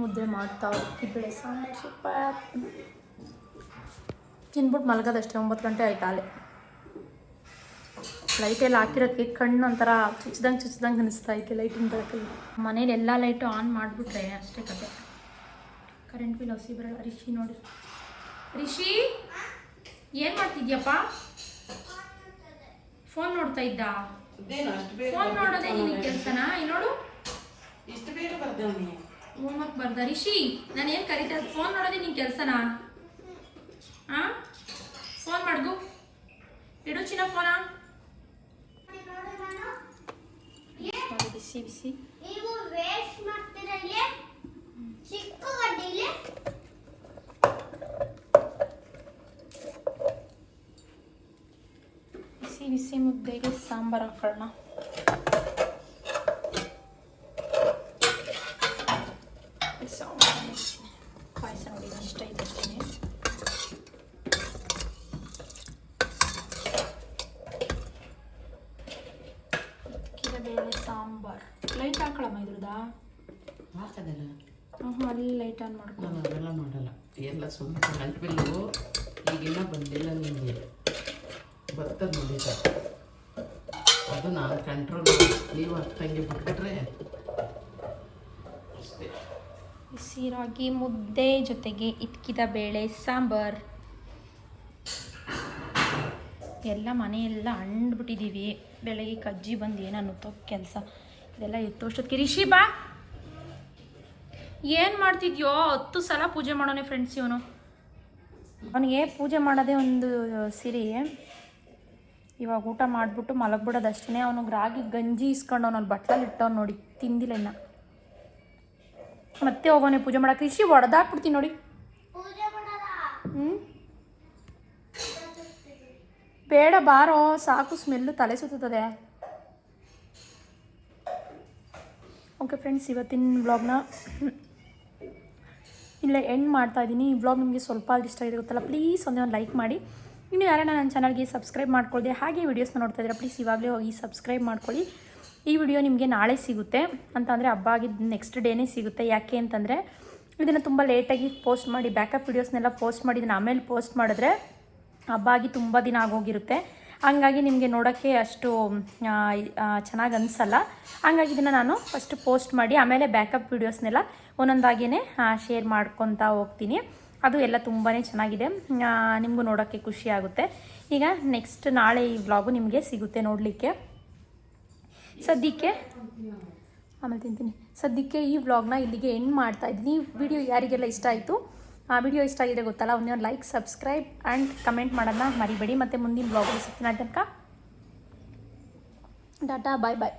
ಮುದ್ದೆ ಮಾಡ್ತಾವ್ರೆ ಇಕ್ಕಿದ ಬೇಳೆ ಸಾಂಬಾರು. ಸೂಪರ್. ತಿನ್ಬಿಟ್ಟು ಮಲಗೋದಷ್ಟೇ. ಒಂಬತ್ತು ಗಂಟೆ ಆಯ್ತು ಲೈಟೆಲ್ಲ ಹಾಕಿರೋದಕ್ಕೆ ಕಣ್ಣು ಒಂಥರ ಚುಚ್ದಂಗೆ ಚುಚ್ದಂಗೆ ಅನಿಸ್ತಾ ಐತೆ ಲೈಟಿನ ಬೆಳಕಿಗೆ ಮನೇಲಿ ಎಲ್ಲ ಲೈಟು ಆನ್ ಮಾಡಿಬಿಟ್ರೆ ಅಷ್ಟೇ ಕತೆ. ಕರೆಂಟ್ ಬಿಲ್ ಹಸಿ ಬರಲ್ಲ ರಿಷಿ ನೋಡಿ. ರಿಷಿ ಏನು ಮಾಡ್ತಿದ್ಯಪ್ಪ? ಫೋನ್ ನೋಡ್ತಾ ಇದ್ದ? ಫೋನ್ ನೋಡೋದೇ ನಿನ್ನ ಕೆಲಸನಾ? ನೋಡು. ಹೋಮ್ವರ್ಕ್ ಬರ್ದ ರಿಷಿ ನಾನು ಏನು ಕರಿತಾ ಫೋನ್ ನೋಡೋದೇ ನಿನ್ನ ಕೆಲಸನಾ? ಹಾಂ ಫೋನ್ ಮಾಡ್ದು ಇಡು ಚಿನ್ನ ಫೋನಾ. ಬಿಸಿ ಬಿಸಿ ನೀವು ವೇಸ್ಟ್ ಮಾಡ್ತೀರ ಇಲ್ಲಿ ಚಿಕ್ಕ ಗಡ್ಡಿಲಿ ಬಿಸಿ ಬಿಸಿ ಮುದ್ದೆಗೆ ಸಾಂಬಾರು ಹಾಕೊಳ್ಳೋಣ ಸಾಂಬಾರು ಮಾಡ್ತೀನಿ. ಪಾಯಸ ನೋಡಿ ಇಷ್ಟ ಇದೆ ಅಷ್ಟೇ ಬೇಳೆ ಸಾಂಬಾರು ಲೈಟ್ ಹಾಕೊಳ್ಳಮ್ಮ ಇದ್ರದಾ ಹಾಕದಲ್ಲ ಹ್ಞೂ ಅಲ್ಲಿ ಲೈಟ್ ಆನ್ ಮಾಡ್ಕೊ ನಾನು ಅವೆಲ್ಲ ಮಾಡಲ್ಲ ಸುಮ್ಮನೆ ಕರೆಂಟ್ ಬಿಲ್ಲು ಈಗಿನ್ನ ಬಂದಿಲ್ಲ ನಿಮಗೆ. ಬರ್ತದೆ ನೋಡಿ ಸರ್. ಅದು ನಾನು ಕಂಟ್ರೋಲ್ ನೀವು ಅರ್ಥಂಗೆ ಬಿಟ್ಬಿಟ್ರೆ. ಅಷ್ಟೇ. ರಾಗಿ ಮುದ್ದೆ ಜೊತೆಗೆ ಇಟ್ಕಿದ ಬೇಳೆ, ಸಾಂಬಾರ್. ಎಲ್ಲ ಮನೆಯೆಲ್ಲ ಅಂಡ್ಬಿಟ್ಟಿದ್ದೀವಿ ಬೆಳಗ್ಗೆ ಕಜ್ಜಿ ಬಂದು ಏನನ್ನುತ್ತೋ ಕೆಲಸ. ಇದೆಲ್ಲ ಎತ್ತೋಷ್ಟೊತ್ತಿಗೆ. ರಿಷಿ ಬಾ ಏನು ಮಾಡ್ತಿದ್ಯೋ? ಹತ್ತು ಸಲ ಪೂಜೆ ಮಾಡೋನೆ ಫ್ರೆಂಡ್ಸ್ ಇವನು. ಅವನಿಗೆ ಪೂಜೆ ಮಾಡೋದೇ ಒಂದು ಸಿರಿ. ಇವಾಗ ಊಟ ಮಾಡಿಬಿಟ್ಟು ಮಲಗ್ಬಿಡೋದು ಅಷ್ಟೇ ಅವನಿಗೆ ರಾಗಿ ಗಂಜಿ ಇಸ್ಕೊಂಡು ಅವನ ಬಟ್ಲಲ್ಲಿ ಇಟ್ಟವ್ನು ನೋಡಿ ತಿಂದಿಲ್ಲ ಇನ್ನು. ಮತ್ತೆ ಹೋಗೋನೆ ಪೂಜೆ ಮಾಡೋಕೆ. ಕೃಷಿ ಒಡೆದಾಕ್ಬಿಡ್ತೀನಿ ನೋಡಿ. ಹ್ಞೂ ಬೇಡ ಬಾರೋ. ಸಾಕು ಸ್ಮೆಲ್ಲು ತಲೆ ಸುತ್ತದೆ ಓಕೆ ಫ್ರೆಂಡ್ಸ್ ಇವತ್ತಿನ ವ್ಲಾಗ್ನ ಇಲ್ಲೇ ಎಂಡ್ ಮಾಡ್ತಾ ಇದ್ದೀನಿ ಈ ವ್ಲಾಗ್ ನಿಮಗೆ ಸ್ವಲ್ಪ ಇಷ್ಟ ಆಗಿದೆ ಗೊತ್ತಲ್ಲ ಪ್ಲೀಸ್ ಒಂದೇ ಒಂದು ಲೈಕ್ ಮಾಡಿ. ಇನ್ನು ಯಾರನ್ನ ನನ್ನ ಚಾನಲ್ಗೆ ಸಬ್ಸ್ಕ್ರೈಬ್ ಮಾಡ್ಕೊಳ್ಳಿ ಹಾಗೆ ವೀಡಿಯೋಸ್ನ ನೋಡ್ತಾ ಇದ್ದೀರಾ ಪ್ಲೀಸ್ ಇವಾಗಲೇ ಹೋಗಿ ಸಬ್ಸ್ಕ್ರೈಬ್ ಮಾಡ್ಕೊಳ್ಳಿ. ಈ ವಿಡಿಯೋ ನಿಮಗೆ ನಾಳೆ ಸಿಗುತ್ತೆ. ಅಂತಂದರೆ ಹಬ್ಬ ಆಗಿದ್ದು ನೆಕ್ಸ್ಟ್ ಡೇನೇ ಸಿಗುತ್ತೆ. ಯಾಕೆ ಅಂತಂದರೆ ಇದನ್ನು ತುಂಬ ಲೇಟಾಗಿ ಪೋಸ್ಟ್ ಮಾಡಿ ಬ್ಯಾಕಪ್ ವೀಡಿಯೋಸ್ನೆಲ್ಲ ಪೋಸ್ಟ್ ಮಾಡಿ ಇದನ್ನು ಆಮೇಲೆ ಪೋಸ್ಟ್ ಮಾಡಿದ್ರೆ ಹಬ್ಬ ಆಗಿ ತುಂಬ ದಿನ ಆಗೋಗಿರುತ್ತೆ. ಹಂಗಾಗಿ ನಿಮಗೆ ನೋಡೋಕ್ಕೆ ಅಷ್ಟು ಚೆನ್ನಾಗಿ ಅನಿಸಲ್ಲ. ಹಂಗಾಗಿ ಇದನ್ನು ನಾನು ಫಸ್ಟ್ ಪೋಸ್ಟ್ ಮಾಡಿ, ಆಮೇಲೆ ಬ್ಯಾಕಪ್ ವೀಡಿಯೋಸ್ನೆಲ್ಲ ಒಂದೊಂದಾಗಿಯೇ ಶೇರ್ ಮಾಡ್ಕೊತಾ ಹೋಗ್ತೀನಿ. ಅದು ಎಲ್ಲ ತುಂಬಾ ಚೆನ್ನಾಗಿದೆ. ನಿಮಗೂ ನೋಡೋಕ್ಕೆ ಖುಷಿ ಆಗುತ್ತೆ. ಈಗ ನೆಕ್ಸ್ಟ್ ನಾಳೆ ಈ ವ್ಲಾಗು ನಿಮಗೆ ಸಿಗುತ್ತೆ ನೋಡಲಿಕ್ಕೆ. ಸದ್ಯಕ್ಕೆ, ಆಮೇಲೆ ತಿಂತೀನಿ. ಸದ್ಯಕ್ಕೆ ಈ ವ್ಲಾಗ್ನ ಇಲ್ಲಿಗೆ ಎಂಡ್ ಮಾಡ್ತಾ ಇದ್ದೀನಿ. ವಿಡಿಯೋ ಯಾರಿಗೆಲ್ಲ ಇಷ್ಟ ಆಯಿತು ಆ ವಿಡಿಯೋ ಇಷ್ಟ ಆಗಿದೆ ಗೊತ್ತಲ್ಲ ಒಂದೇ ಲೈಕ್ ಸಬ್ಸ್ಕ್ರೈಬ್ ಆ್ಯಂಡ್ ಕಮೆಂಟ್ ಮಾಡೋದನ್ನ ಮರಿಬೇಡಿ. ಮತ್ತು ಮುಂದಿನ ಬ್ಲಾಗ್ ಸಿಗ್ತೀನಿ. ತನಕ ಡಾಟಾ ಬಾಯ್ ಬಾಯ್